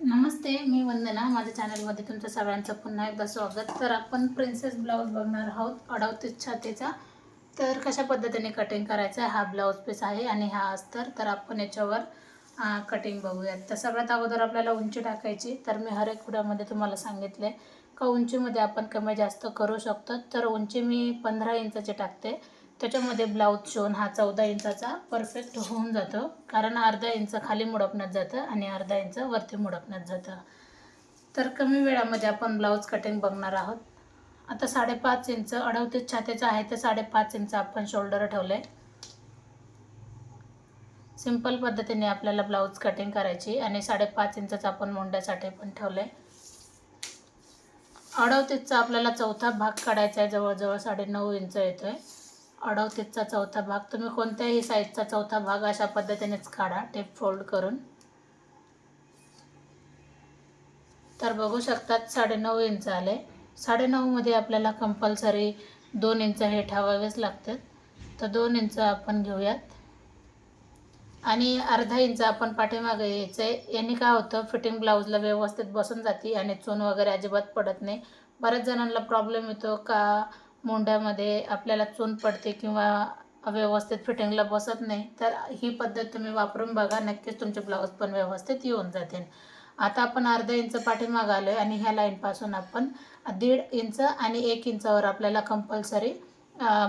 नमस्ते मी वंदना. माझ्या चॅनलमध्ये तुमचं सगळ्यांचं पुन्हा एकदा स्वागत. तर आपण प्रिन्सेस ब्लाऊज बघणार आहोत अडवतीस छातीचा तर कशा पद्धतीने कटिंग करायचं आहे हा ब्लाऊज पीस आहे आणि हा अस्तर. तर आपण याच्यावर कटिंग बघूयात. तर सगळ्यात अगोदर आपल्याला उंची टाकायची. तर मी हर एक व्हिडिओमध्ये तुम्हाला सांगितले का उंचीमध्ये आपण कमी जास्त करू शकतो. तर उंची मी पंधरा इंचाची टाकते. त्याच्यामध्ये ब्लाऊज शिवून हा चौदा इंचाचा परफेक्ट होऊन जातो. कारण अर्धा इंच खाली मुडपण्यात जातं आणि अर्धा इंच वरती मुडपण्यात जातं. तर कमी वेळामध्ये आपण ब्लाऊज कटिंग बघणार आहोत. आता साडेपाच इंच अडवतीस छातीचं आहे तर साडेपाच इंच आपण शोल्डर ठेवलं आहे सिंपल पद्धतीने आपल्याला ब्लाऊज कटिंग करायची आणि साडेपाच इंचचं आपण मुंड्यासाठी पण ठेवलं आहे अडवतीसचा आपल्याला चौथा भाग काढायचा आहे. जवळजवळ साडे नऊ इंच येतो आहे अडवतीसचा चौथा भाग. तुम्ही कोणत्याही साईजचा चौथा भाग अशा पद्धतीनेच काढा. टेप फोल्ड करून. तर बघू शकतात साडेनऊ इंच आले. साडेनऊमध्ये आपल्याला कंपल्सरी दोन इंच हे ठेवावेच लागतात. तर दोन इंच आपण घेऊयात. आणि अर्धा इंच आपण पाठीमागे यायचं आहे यांनी काय होतं फिटिंग ब्लाऊजला व्यवस्थित बसून जाते आणि चून वगैरे अजिबात पडत नाही. बऱ्याच जणांना प्रॉब्लेम येतो का? मोंढ्यामध्ये आपल्याला चून पडते किंवा व्यवस्थित फिटिंगला बसत नाही तर ही पद्धत तुम्ही वापरून बघा. नक्कीच तुमचे ब्लाऊज पण व्यवस्थित येऊन जातील. आता आपण अर्धा इंच पाठीमागं आलो आहे आणि ह्या लाईनपासून आपण दीड इंच आणि एक इंचावर आपल्याला कंपल्सरी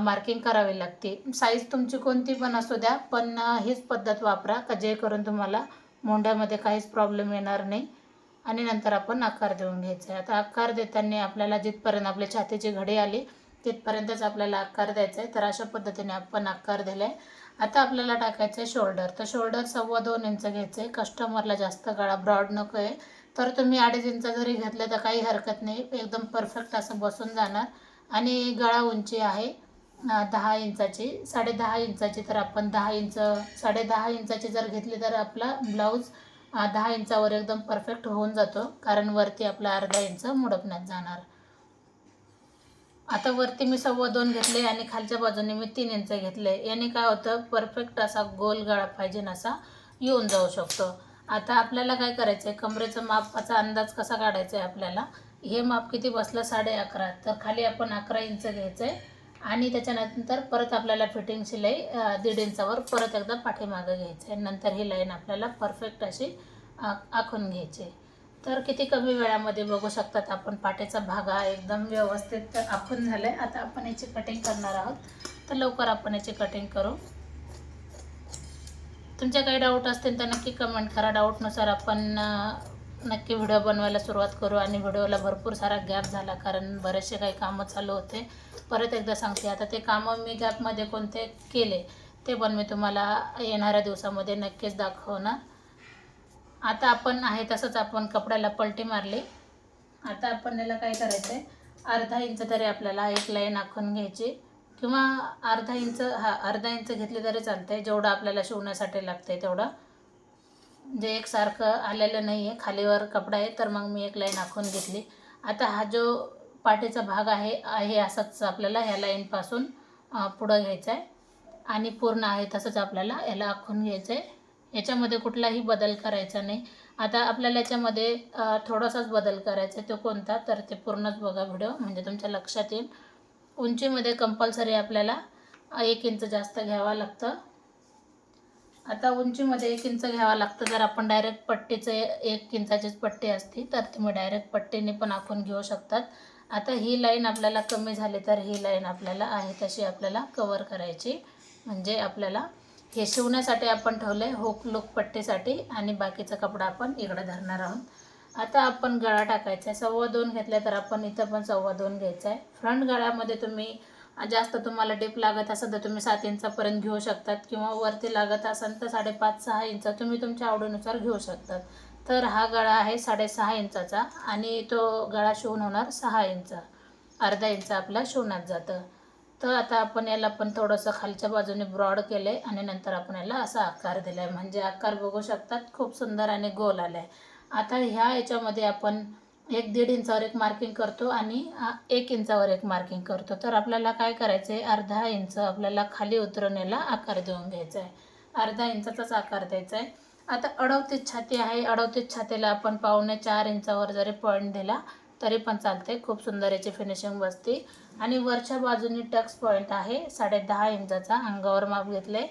मार्किंग करावी लागते. साईज तुमची कोणती पण असू द्या पण हीच पद्धत वापरा का जे करून तुम्हाला मोंढ्यामध्ये काहीच प्रॉब्लेम येणार नाही आणि नंतर आपण आकार देऊन घ्यायचा आहे. आता आकार देताना आपल्याला जिथपर्यंत आपल्या छातीची घडी आली तिथपर्यंतच आपल्याला आकार द्यायचा आहे तर अशा पद्धतीने आपण आकार दिला आहे आता आपल्याला टाकायचं आहे शोल्डर. तर शोल्डर सव्वा दोन इंच घ्यायचं आहे कस्टमरला जास्त गळा ब्रॉड नको आहे तर तुम्ही अडीच इंच जरी घेतलं तर काही हरकत नाही. एकदम परफेक्ट असं बसून जाणार. आणि गळा उंची आहे दहा इंचाची. साडे दहा इंचाची तर आपण दहा इंच साडे दहा इंचाची जर घेतली तर आपला ब्लाऊज दहा इंचावर एकदम परफेक्ट होऊन जातो. कारण वरती आपला अर्धा इंच मुडपण्यात जाणार. आता वरती मी सव्वा दोन घेतले आणि खालच्या बाजूने मी तीन इंच घेतले. याने काय होतं? परफेक्ट असा गोल गळा पाहिजे असा येऊन जाऊ शकतो. आता आपल्याला काय करायचं आहे कमरेचं मापाचा अंदाज कसा काढायचा आहे आपल्याला? हे माप किती बसलं? साडे अकरा. तर खाली आपण अकरा इंच घ्यायचं आहे आणि त्याच्यानंतर परत आपल्याला फिटिंग शिलाई दीड इंचावर परत एकदा पाठीमागं घ्यायचं आहे नंतर ही लाईन आपल्याला परफेक्ट अशी आखून घ्यायची. आहे तर किती कमी वेळामध्ये बघू शकतात आपण? पाट्याचा भाग हा एकदम व्यवस्थित आखून झालं आहे आता आपण याची कटिंग करणार आहोत. तर लवकर आपण याची कटिंग करू. तुमच्या काही डाऊट असतील तर नक्की कमेंट करा. डाऊटनुसार आपण नक्की व्हिडिओ बनवायला सुरुवात करू आणि व्हिडिओला भरपूर सारा गॅप झाला कारण बरेचसे काही कामं चालू होते. परत एकदा सांगते. आता ते कामं मी गॅपमध्ये कोणते केले ते पण मी तुम्हाला येणाऱ्या दिवसामध्ये नक्कीच दाखवणार. आता आपण आहे तसंच आपण कपड्याला पलटी मारली. आता आपण याला काय करायचं आहे अर्धा इंच तरी आपल्याला एक लाईन आखून घ्यायची. किंवा अर्धा इंच हा अर्धा इंच घेतली तरी चालते जेवढं आपल्याला शिवण्यासाठी लागते तेवढं. जे एकसारखं आलेलं नाही आहे खालीवर कपडा आहे तर मग मी एक लाईन आखून घेतली. आता हा जो पाठीचा भाग आहे आहे असाच आपल्याला ह्या लाईनपासून पुढं घ्यायचा आहे आणि पूर्ण आहे तसंच आपल्याला याला आखून घ्यायचं आहे याच्यामध्ये कुठलाही बदल करायचा नाही. आता आपल्याला याच्यामध्ये थोडासाच बदल करायचा आहे. तो कोणता? तर ते पूर्णच बघा व्हिडिओ म्हणजे तुमच्या लक्षात येईल. उंचीमध्ये कंपल्सरी आपल्याला एक इंच जास्त घ्यावं लागतं. आता उंचीमध्ये एक इंच घ्यावं लागतं. जर आपण डायरेक्ट पट्टीचं एक इंचाचीच पट्टी असती तर तुम्ही डायरेक्ट पट्टीने पण आखून घेऊ शकतात. आता ही लाईन आपल्याला कमी झाली तर ही लाईन आपल्याला आहे. तशी आपल्याला कवर करायची. म्हणजे आपल्याला हे शिवण्यासाठी आपण ठेवलं आहे होक लुक पट्टीसाठी आणि बाकीचा कपडा आपण इकडं धरणार आहोत. आता आपण गळा टाकायचा आहे. सव्वा दोन घेतल्या तर आपण इथं पण सव्वा दोन घ्यायचा आहे. फ्रंट गळ्यामध्ये तुम्ही जास्त तुम्हाला डीप लागत असेल तर तुम्ही सात इंचापर्यंत घेऊ शकतात किंवा वरती लागत असेल तर साडेपाच सहा इंच तुम्ही तुमच्या आवडीनुसार घेऊ शकतात. तर हा गळा आहे साडेसहा इंचाचा आणि तो गळा शिवून होणार सहा इंच अर्धा इंच आपला शिवण्यात जातं. तर आता आपण याला पण थोडंसं खालच्या बाजूने ब्रॉड केलं आहे आणि नंतर आपण याला असा आकार दिला आहे म्हणजे आकार बघू शकतात खूप सुंदर आणि गोल आला आहे आता ह्या याच्यामध्ये आपण एक दीड इंचावर एक मार्किंग करतो आणि एक इंचावर एक मार्किंग करतो. तर आपल्याला काय करायचं आहे अर्धा इंच आपल्याला खाली उतरून याला आकार देऊन घ्यायचा आहे अर्धा इंचाचाच आकार द्यायचा आहे आता अडवतीस छाती आहे. अडवतीस छातीला आपण पावणे चार इंचावर जरी पॉईंट दिला तरी पण चालते खूप सुंदर याची फिनिशिंग बसते आणि वरच्या बाजूनी टक्स पॉईंट आहे. साडे दहा इंचाचा अंगावर माप घेतले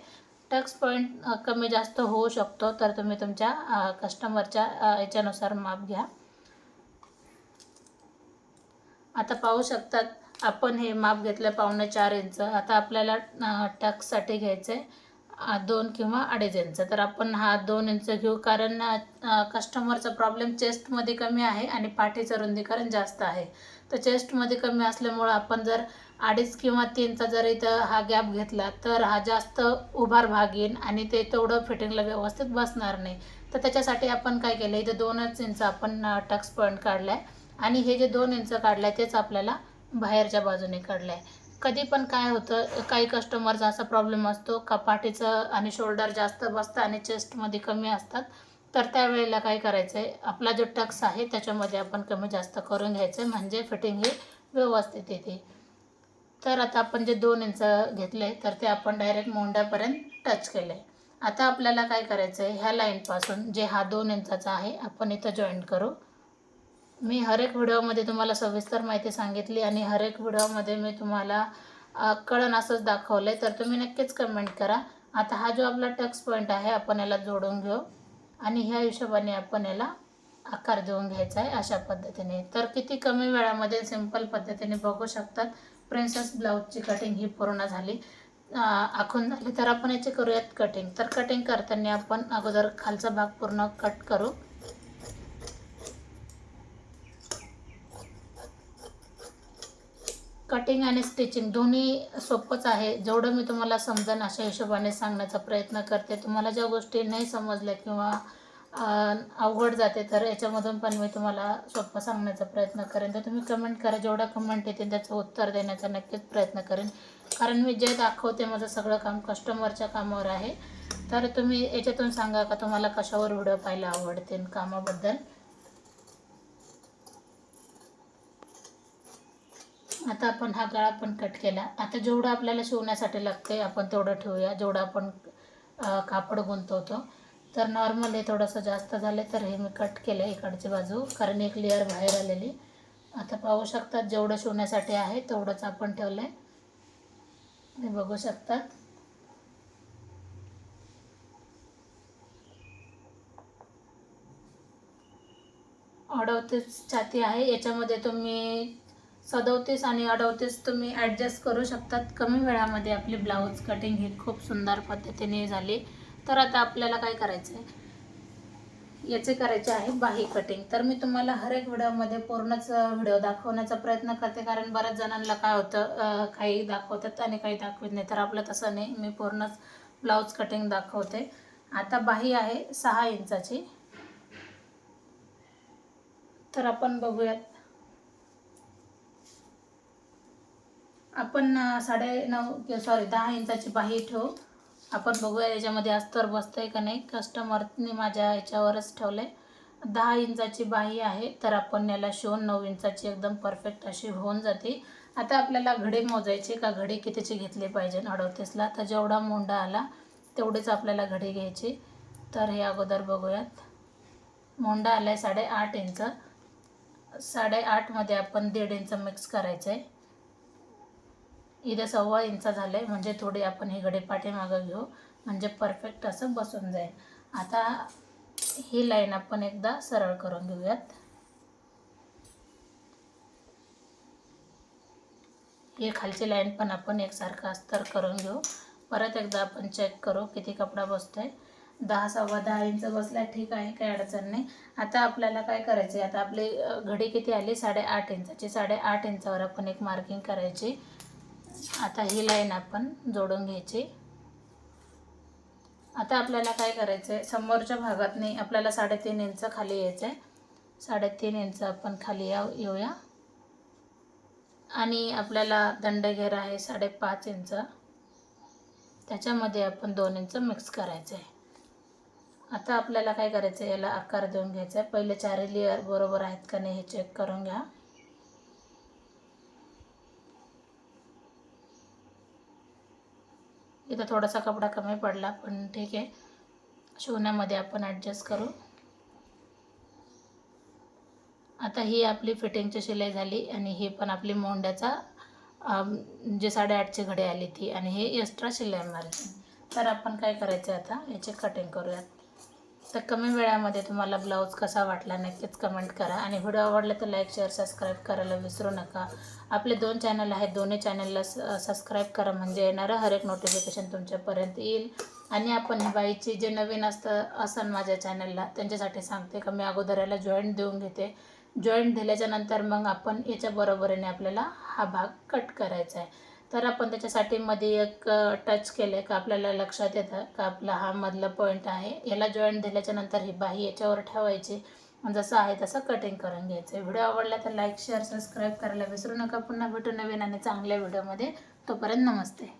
टक्स पॉईंट कमी जास्त होऊ शकतो तर तुम्ही तुमच्या कस्टमरच्या याच्यानुसार माप घ्या. आता पाहू शकतात आपण हे माप घेतलं पावणे चार इंच. आता आपल्याला टक्ससाठी घ्यायचं आहे दोन किंवा अडीच इंच. तर आपण हा दोन इंच घेऊ कारण कस्टमरचा प्रॉब्लेम चेस्टमध्ये कमी आहे आणि पाठीचं रुंदीकरण जास्त आहे. तर चेस्टमध्ये कमी असल्यामुळं आपण जर अडीच किंवा तीनचा जर इथं हा गॅप घेतला तर हा जास्त उभार भाग येईन आणि ते तेवढं फिटिंगला व्यवस्थित बसणार नाही. तर त्याच्यासाठी आपण काय केलं इथं दोनच इंच आपण टक्स पॉईंट काढला आहे आणि हे जे दोन इंच काढलं आहे तेच आपल्याला बाहेरच्या बाजूने काढलं आहे कधी पण काय होतं काही कस्टमरचा असा प्रॉब्लेम असतो का पाठीचं आणि शोल्डर जास्त बसतं आणि चेस्टमध्ये कमी असतात तर त्यावेळेला काय करायचं आहे आपला जो टक्स आहे त्याच्यामध्ये आपण कमी जास्त करून घ्यायचं आहे म्हणजे फिटिंग ही व्यवस्थित येते. तर आता आपण जे दोन इंच घेतले तर ते आपण डायरेक्ट मोंड्यापर्यंत टच केलं आहे आता आपल्याला काय करायचं आहे ह्या लाईनपासून जे हा दोन इंचाचा आहे आपण इथं जॉईंट करू. मी हर एक व्हिडिओमध्ये तुम्हाला सविस्तर माहिती सांगितली आणि हर एक व्हिडिओमध्ये मी तुम्हाला कळण असंच दाखवलं आहे तर तुम्ही नक्कीच कमेंट करा. आता हा जो आपला टक्स पॉईंट आहे आपण याला जोडून घेऊ. आणि ह्या हिशोबाने आपण याला आकार देऊन घ्यायचा आहे अशा पद्धतीने. तर किती कमी वेळामध्ये सिंपल पद्धतीने बघू शकतात. प्रिन्सेस ब्लाऊजची कटिंग ही पूर्ण झाली. आखून झाली. तर आपण याची करूयात कटिंग तर कटिंग करताना आपण अगोदर खालचा भाग पूर्ण कट करू. कटिंग आणि स्टिचिंग दोन्ही सोपंच आहे. जेवढं मी तुम्हाला समजेन अशा हिशोबाने सांगण्याचा प्रयत्न करते. तुम्हाला ज्या गोष्टी नाही समजल्या किंवा अवघड जाते तर याच्यामधून पण मी तुम्हाला सोपं सांगण्याचा प्रयत्न करेन. तर तुम्ही कमेंट करा. जेवढं कमेंट येतील त्याचं उत्तर देण्याचा नक्कीच प्रयत्न करेन. कारण मी जे दाखवते माझं सगळं काम कस्टमरच्या कामावर आहे. तर तुम्ही याच्यातून सांगा का तुम्हाला कशावर व्हिडिओ पाहायला आवडतील कामाबद्दल? आता आपण हा गळा पण कट केला. आता जेवढं आपल्याला शिवण्यासाठी लागते आपण तेवढं ठेवूया. जेवढं आपण कापड गुंतवतो तर नॉर्मल हे थोडंसं जास्त झालं तर हे मी कट केलं इकडची बाजू कारण एक लेअर बाहेर आलेली. आता पाहू शकतात जेवढं शिवण्यासाठी आहे तेवढंच आपण ठेवलं आहे हे बघू शकतात. अडवतीस छाती आहे. याच्यामध्ये तुम्ही सदोतीस आणि अडवतीस तुम्ही ॲडजस्ट करू शकतात. कमी वेळामध्ये आपली ब्लाऊज कटिंग ही खूप सुंदर पद्धतीने झाली. तर आता आपल्याला काय करायचं आहे याचे करायचे आहे बाही कटिंग तर मी तुम्हाला हर एक व्हिडिओमध्ये पूर्णच व्हिडिओ दाखवण्याचा प्रयत्न करते. कारण बऱ्याच जणांना काय होतं काही दाखवतात आणि काही दाखवत नाही. तर आपलं तसं नाही. मी पूर्णच ब्लाऊज कटिंग दाखवते. आता बाही आहे सहा इंचाची. तर आपण बघूयात. आपण साडे नऊ किंवा सॉरी दहा इंचाची बाही ठेवू. आपण बघूया याच्यामध्ये अस्तर बसतं आहे का नाही. कस्टमरने माझ्या याच्यावरच ठेवलं आहे दहा इंचाची बाही आहे तर आपण याला शिवून नऊ इंचाची एकदम परफेक्ट अशी होऊन जाते. आता आपल्याला घडी मोजायची का? घडी कितीची घेतली पाहिजे? अडवतीसला तर जेवढा मोंडा आला तेवढीच आपल्याला घडी घ्यायची. तर हे अगोदर बघूयात. मोंडा आला आहे साडेआठ इंच. साडेआठमध्ये आपण दीड इंच मिक्स करायचं आहे इथे सव्वा इंच झालं आहे म्हणजे थोडी आपण ही घडी पाठीमागं घेऊ. म्हणजे परफेक्ट असं बसून जाईल. आता ही लाईन आपण एकदा सरळ करून घेऊयात. ही खालची लाईन पण आपण एकसारखं अस्तर करून घेऊ. परत एकदा आपण चेक करू किती कपडा बसतो आहे दहा सव्वा दहा इंच बसला ठीक आहे काही अडचण नाही. आता आपल्याला काय करायचं आहे आता आपली घडी किती आली? साडेआठ इंचाची. साडेआठ इंचावर आपण एक मार्किंग करायची. आता ही लाईन आपण जोडून घ्यायची. आता आपल्याला काय करायचं आहे समोरच्या भागात नाही आपल्याला साडेतीन इंच खाली यायचं आहे साडेतीन इंच आपण खाली या येऊया. आणि आपल्याला दंडघेरा आहे साडेपाच इंच. त्याच्यामध्ये आपण दोन इंच मिक्स करायचं आहे आता आपल्याला काय करायचं आहे याला आकार देऊन घ्यायचा आहे पहिले चारी लेअर बरोबर आहेत का नाही हे चेक करून घ्या. इथं थोडासा कपडा कमी पडला पण ठीक आहे. शिवण्यामध्ये आपण ॲडजस्ट करू. आता ही आपली फिटिंगची शिलाई झाली आणि ही पण आपली मोंड्याचा जे साडेआठची घडी आली ती आणि हे एक्स्ट्रा शिलाई मारली. तर आपण काय करायचं आता? याचे कटिंग करूयात. तर कमी वेळामध्ये तुम्हाला ब्लाऊज कसा वाटला नक्कीच कमेंट करा. आणि व्हिडिओ आवडला तर लाईक शेअर सबस्क्राईब करायला विसरू नका. आपले दोन चॅनल आहेत. दोन्ही चॅनलला सबस्क्राईब करा. म्हणजे येणारं हर एक नोटिफिकेशन तुमच्यापर्यंत येईल. आणि आपण बाईची जे नवीन असतं असन माझ्या चॅनलला त्यांच्यासाठी सांगते का मी अगोदर याला जॉईंट देऊन घेते. जॉईंट दिल्याच्यानंतर मग आपण याच्या बरोबरीने आपल्याला हा भाग कट करायचा आहे. तर आपण त्याच्यासाठी मध्ये एक टच केलं का आपल्याला लक्षात येतं का आपला हा मधला पॉईंट आहे. याला जॉईंट दिल्याच्या नंतर ही बाही याच्यावर ठेवायची. जसं आहे तसं कटिंग करून घ्यायचं. व्हिडिओ आवडला तर लाईक शेअर सबस्क्राईब करायला विसरू नका. पुन्हा भेटू नवीन आणि चांगल्या व्हिडिओमध्ये तोपर्यंत नमस्ते.